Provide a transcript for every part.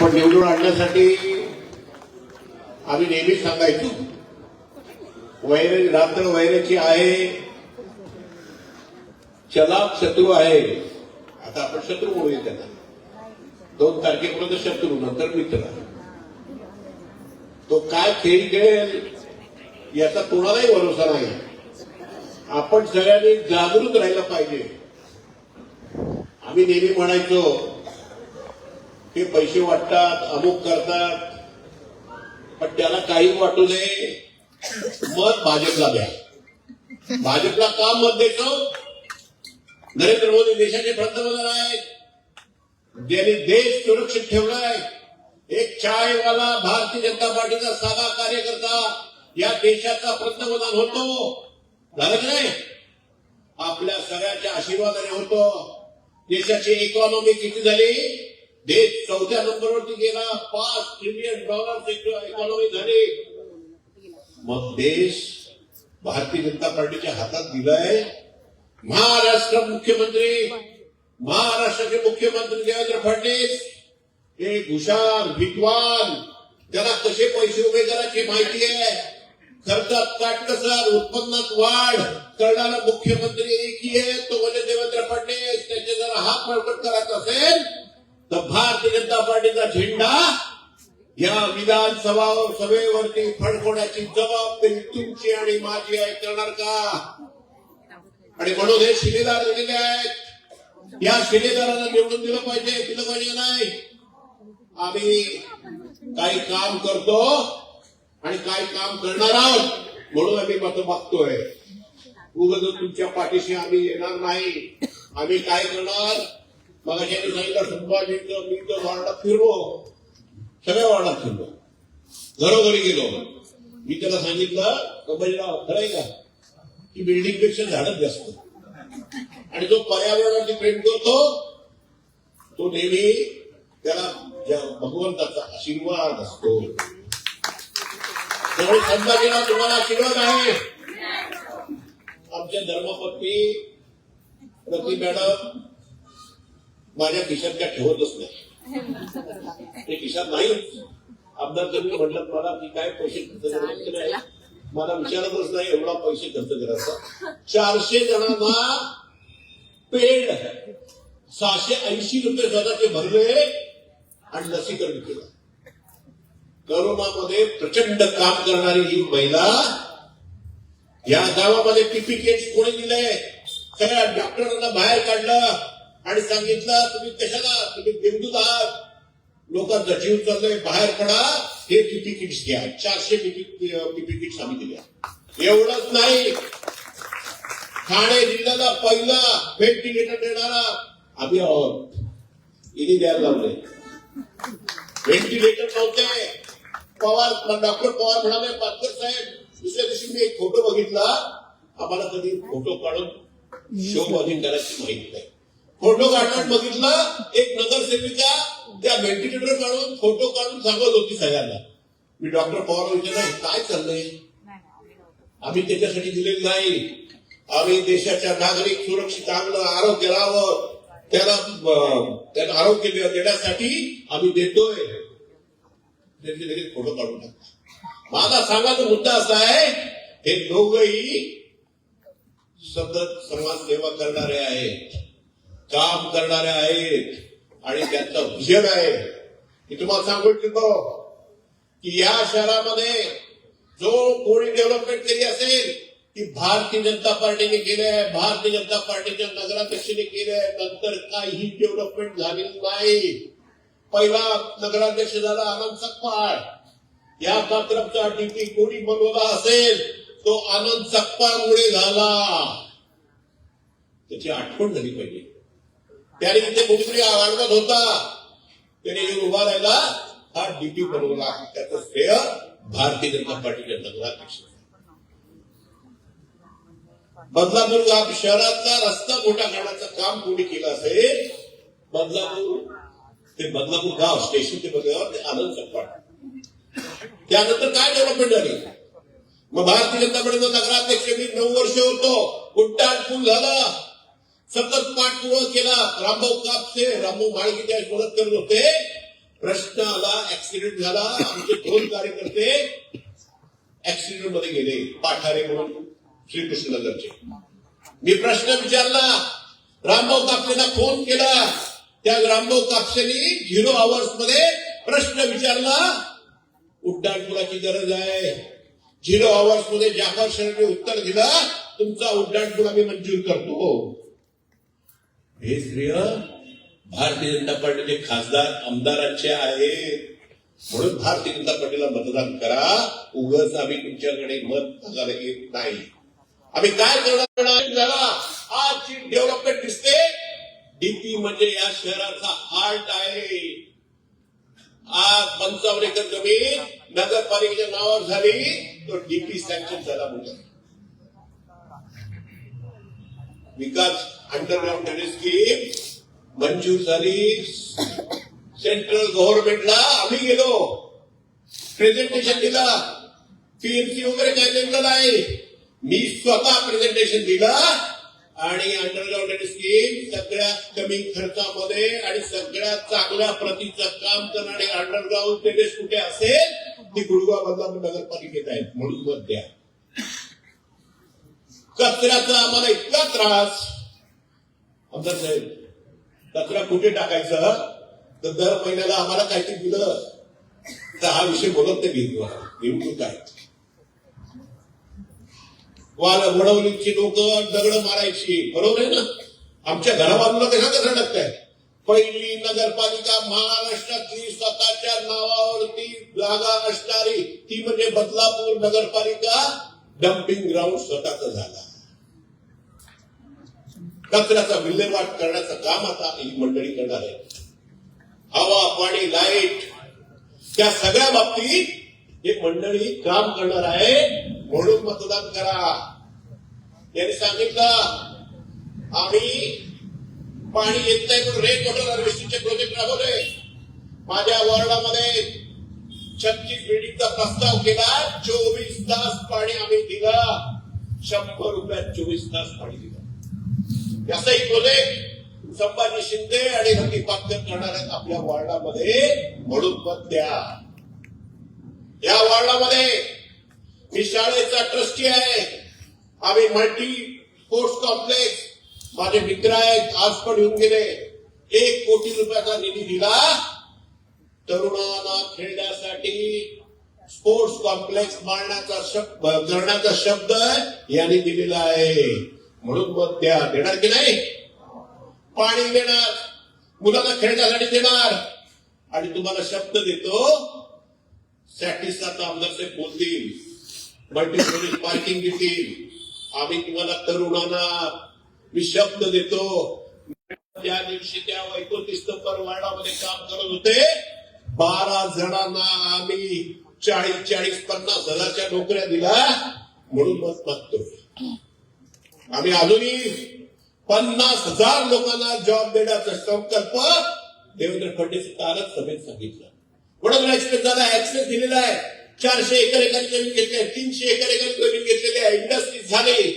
पण निवडून आणण्यासाठी आम्ही नेहमीच सांगायचो. वैर रात्र वैराची आहे. चलाप शत्रू आहे. आता आपण शत्रू म्हणूया त्यांना. दोन तारखेपर्यंत शत्रू नंतर मित्र. तो काय खेळ खेळेल याचा कोणालाही भरोसा नाही. आपण सगळ्यांनी जागृत राहिला पाहिजे. आम्ही नेहमी म्हणायचो ते पैसे वाटतात अमुक करतात पण त्याला काही वाटू नये. मत भाजपला द्या. भाजपला का मत देतो? नरेंद्र मोदी देशाचे पंतप्रधान आहेत. ज्यांनी देश सुरक्षित ठेवलाय एक चायवाला भारतीय जनता पार्टीचा साधा कार्यकर्ता या देशाचा पंतप्रधान होतो. झालं की नाही? आपल्या सगळ्याच्या आशीर्वादाने होतो. देशाची इकॉनॉमी किती झाली? देश चौथ्या नंबरवरती गेला. पाच ट्रिलियन डॉलर इकॉनॉमी झाली. मग देश भारतीय जनता पार्टीच्या हातात दिलाय. महाराष्ट्र मुख्यमंत्री. महाराष्ट्राचे मुख्यमंत्री देवेंद्र फडणवीस. हे हुशार विद्वान त्याला कसे पैसे उभे करायची माहिती आहे. खर्चात काटकसर उत्पन्नात वाढ करणारा मुख्यमंत्री एकही आहे. तो म्हणजे देवेंद्र फडणवीस. त्याचे जर हात बळकट करायचा असेल तर भारतीय जनता पार्टीचा झेंडा या विधानसभा सभेवरती फडकवण्याची जबाबदारी तुमची आणि माझी आहे करणार का? आणि म्हणून हे शिलेदार दिलेले आहेत. या शिलेदारांना निवडून दिलं पाहिजे दिलं पाहिजे नाही? आम्ही काही काम करतो आणि काही काम करणार आहोत म्हणून आम्ही मत मागतोय. उगत तुमच्या पाठीशी आम्ही येणार नाही. आम्ही काय करणार? मग त्यांनी सांगितलं संभाजीचं मी तर वार्डात फिरलो सगळ्या वार्डात फिरलो घरोघरी गेलो. मी त्याला सांगितलं गंबाजीला खरं आहे का? की बिल्डिंगपेक्षा झाडच जास्त. आणि जो पर्यावरणावरती प्रेम करतो तो नेहमी त्याला भगवंताचा आशीर्वाद असतो. त्यामुळे संभाजीराव तुम्हाला आशीर्वाद आहे. आमच्या धर्मपत्नी रती मॅडम माझ्या खिशात त्या ठेवतच नाही. ते खिशात नाही. आमदार तुम्ही म्हटलं मला की काय पैसे खर्च करायचे नाही? मला विचारतच नाही एवढा पैसे खर्च करायचा. चारशे जणांना पेड सहाशे ऐंशी रुपये स्वतःचे भरले आणि लसीकरण केलं. करोनामध्ये प्रचंड काम करणारी ही महिला या गावामध्ये पीपी किट्स कोणी दिलंय? सगळ्या डॉक्टरांना बाहेर काढलं. आणि सांगितलं तुम्ही कशाला? तुम्ही बिंदूत आहात. लोकांचा जीव चाललाय बाहेर पडा. हे पीपी किट्स घ्या. चारशे पीपी किट्स आम्ही दिल्या. एवढंच नाही. ठाणे जिल्ह्याला पहिला व्हेंटिलेटर देणारा आम्ही आहोत इथे द्यायला लावले व्हेंटिलेटर नव्हते. पवार डॉक्टर पवार म्हणाले पाटकर साहेब दुसऱ्या दिवशी मी एक फोटो बघितला. आम्हाला कधी फोटो काढून शोभ अधिकाराची माहिती नाही. फोटो काढून बघितला एक नगरसेविका त्या व्हेंटिलेटर काढून फोटो काढून सांगत होती सगळ्यांना. मी डॉक्टर पवार विचारलं काय चाललंय? आम्ही त्याच्यासाठी दिलेलं नाही. आम्ही देशाच्या नागरिक सुरक्षित चांगलं आरोग्य राहावं. त्याला त्याला आरोग्य देण्यासाठी आम्ही देतोय. त्यांचे लगेच फोटो काढून टाकतो माझा सांगायचा मुद्दा असा आहे हे दोघही सतत समाजसेवा करणारे आहेत. काम करणारे आहेत आणि त्यांचं विजन आहे. मी तुम्हाला सांगू इच्छितो की या शहरामध्ये जो कोणी डेव्हलपमेंट केली असेल ती भारतीय जनता पार्टीने केली आहे. भारतीय जनता पार्टीच्या नगराध्यक्षाने केली आहे. नंतर काही डेव्हलपमेंट झालेली नाही. पहिला नगराध्यक्ष झाला आनंद सकपाळ या कात्रपचा डीपी कोणी बनवला असेल तो आनंद सकपाळमुळे झाला. त्याची आठवण झाली पाहिजे. त्याने तिथे कुठेतरी आढळत होता. त्याने येऊन उभा राहिला. हा डीपी बनवला. त्याचं श्रेय भारतीय जनता पार्टीच्या नगराध्यक्ष बदलापूर शहरातला रस्ता मोठा करण्याचं काम कोणी केलं असेल बदलापूर ते बदलापूर गाव स्टेशन ते बदलावर ते आनंद सपाट त्यानंतर काय डेव्हलपमेंट झाली? मग भारतीय जनता पार्टीचा नगराध्यक्ष मी नऊ वर्ष होतो. उड्डाण पूल झाला. सतत पाठपुरावा केला. रामभाऊ कापसे रामभाऊ माळकी त्यावेळेस मदत करत होते. प्रश्न आला ऍक्सिडेंट झाला. आमचे दोन कार्यकर्ते ऍक्सिडेंटमध्ये गेले. पाठारे म्हणून श्रीकृष्णनगरचे. मी प्रश्न विचारला. रामभाऊ कापसेला फोन केला. त्या रामभाऊ कापसेनी झिरो आवर्समध्ये प्रश्न विचारला. उड्डाणपुलाची गरज आहे. झिरो आवर्समध्ये जाफर शरीरने उत्तर दिलं. तुमचा उड्डाणपूल आम्ही मंजूर करतो. हे श्रेय भारतीय जनता पार्टीचे खासदार आमदारांचे आहेत म्हणून भारतीय जनता पार्टीला मतदान करा. उगच आम्ही तुमच्याकडे मत मागायला येत नाही. आम्ही काय करणार झाला आजची डेव्हलपमेंट दिसते. डीपी म्हणजे या शहराचा हार्ट आहे. आज पंचावन्न एकर जमीन नगरपालिकेच्या नावावर झाली. तो डीपी सँक्शन झाला म्हणजे विकास अंडरग्राऊंड ड्रेनेज स्कीम मंजूर झाली. सेंट्रल गव्हर्नमेंटला आम्ही गेलो. प्रेझेंटेशन दिला. पीएमसी वगैरे काय नेमलं नाही. मी स्वतः प्रेझेंटेशन दिलं. आणि अंडरग्राऊंड ड्रेनेज स्कीम सगळ्यात कमी खर्चामध्ये आणि सगळ्यात चांगल्या प्रतीचं काम करणारे अंडरग्राऊंड ड्रेनेज कुठे असेल ती गुडगाव बदलापूर नगरपालिकेत आहेत. म्हणून मत द्या. कचऱ्याचा आम्हाला इतका त्रास. आमदार साहेब कचरा कुठे टाकायचा तर दर महिन्याला आम्हाला काहीतरी दिलं. तर हा विषय बोलत नाही निवडणूक आहे वाल वडवलीची लोक दगड मारायची. बरोबर आहे ना? आमच्या घराबाजूला कशा कचरा टाकताय. पहिली नगरपालिका महाराष्ट्रातली स्वतःच्या नावावरती जागा असणारी ती म्हणजे बदलापूर नगरपालिका. डम्पिंग ग्राउंड स्वतःच झाला. कचऱ्याचा विल्हेवाट करण्याचं काम आता ही मंडळी करणार आहे. हवा पाणी लाइट त्या सगळ्या बाबतीत हे मंडळी काम करणार आहे म्हणून मतदान करा. त्यांनी सांगितलं आम्ही पाणी येत नाही म्हणून रेन वॉटर हार्वेस्टिंगचे प्रोजेक्ट राबवले. माझ्या वॉर्डामध्ये छत्तीस बिल्डिंगचा प्रस्ताव केला चोवीस तास पाणी आम्ही दिलं. शंभर रुपयात चोवीस तास पाणी दिलं. याचाही प्रोजेक्ट संभाजी शिंदे आणि रती पातकर आपल्या वॉर्डामध्ये म्हणून मत द्या. या वॉर्डामध्ये मी शाळेचा ट्रस्टी आहे. आम्ही मल्टी स्पोर्ट्स कॉम्प्लेक्स माझे मित्र आहेत आज पण येऊन गेले. एक कोटी रुपयाचा निधी दिला तरुणांना खेळण्यासाठी. स्पोर्ट्स कॉम्प्लेक्स मारण्याचा शब्द करण्याचा शब्द यांनी दिलेला आहे. म्हणून मग त्या देणार की नाही? पाणी देणार. मुलांना खेळण्यासाठी देणार. आणि तुम्हाला शब्द देतो सॅटिसचा आमदार बोलतील. मल्टी पार्किंग देतील आम्ही तुम्हाला तरुणांना मी शब्द देतो. त्या दिवशी त्या एकोणतीस नंबर वार्डामध्ये काम करत होते बारा जणांना आम्ही चाळीस चाळीस पन्नास हजारच्या नोकऱ्या दिल्या. म्हणून मत मागतो. आम्ही अजूनही पन्नास हजार लोकांना जॉब देण्याचा संकल्प देवेंद्र फडणवीस कालच सभेत सांगितलं. म्हणून एक्सप्रेस झाला ऍक्सेस दिलेला आहे. चारशे एकर एकर जमीन घेतली आहे तीनशे एकर एकर जमीन घेतलेली आहे इंडस्ट्रीज झाली.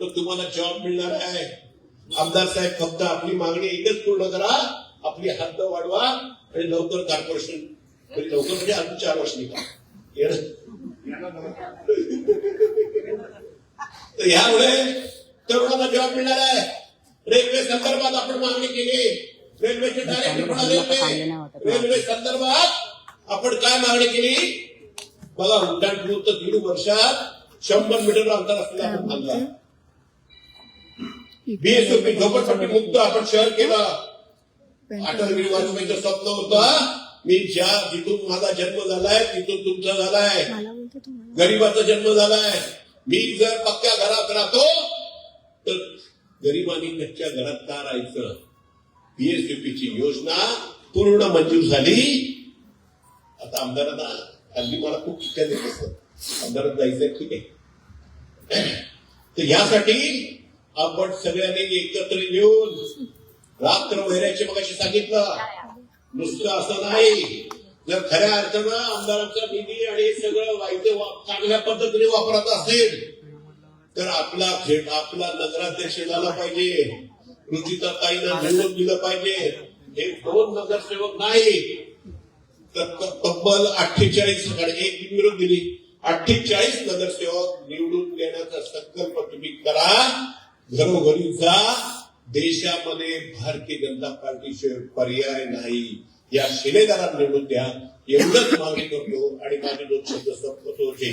तर तुम्हाला जॉब मिळणार आहे. आमदार साहेब फक्त आपली मागणी एकच पूर्ण करा. आपली हद्द वाढवा आणि लवकर कॉर्पोरेशन म्हणजे लवकर म्हणजे अजून चार वर्ष निघा. तर यामुळे तरुणांना जॉब मिळणार आहे रेल्वे संदर्भात आपण मागणी केली. रेल्वेचे डायरेक्ट रेल्वे संदर्भात आपण काय मागणी केली? बघा उड्डाण पूल तर दीड वर्षात शंभर मीटर अंतर असलेला आपण बांधला बीएसओपी झोपडपट्टी मुक्त आपण शहर केलं. अटल बिहारी वाजपेयीचं स्वप्न होतं. मी ज्या जिथून माझा जन्म झालाय तिथून तुमचा झालाय. गरीबाचा जन्म झालाय. मी जर पक्क्या घरात राहतो तर गरिबांनी कच्च्या घरात का राहायचं? पीएसयूपीची योजना पूर्ण मंजूर झाली. आता आमदारांना हल्ली मला खूप इच्छा देत असत आमदारात जायचंय ठीक आहे. तर यासाठी आपण सगळ्यांनी एकत्र येऊन रात्र वैराचे मगाशी सांगितलं. नुसतं असं नाही. जर खऱ्या अर्थानं आमदारांचा निधी आणि हे सगळं वाईट चांगल्या पद्धतीने वापरत असेल तर आपला खेळ आपला नगराध्यक्ष झाला पाहिजे. रुचिता ताईंना निवडून दिलं पाहिजे. हे दोन नगरसेवक नाही. त- तब्बल अठ्ठेचाळीस एक निवडून दिली. अठ्ठेचाळीस नगरसेवक निवडून देण्याचा संकल्प तुम्ही करा. घरोघरी जा. देशामध्ये भारतीय जनता पार्टीशिवाय पर्याय नाही. या शिलेदारांना निवडून द्या एवढंच मागणी करतो आणि माझे दोन शब्द संपवतो. जय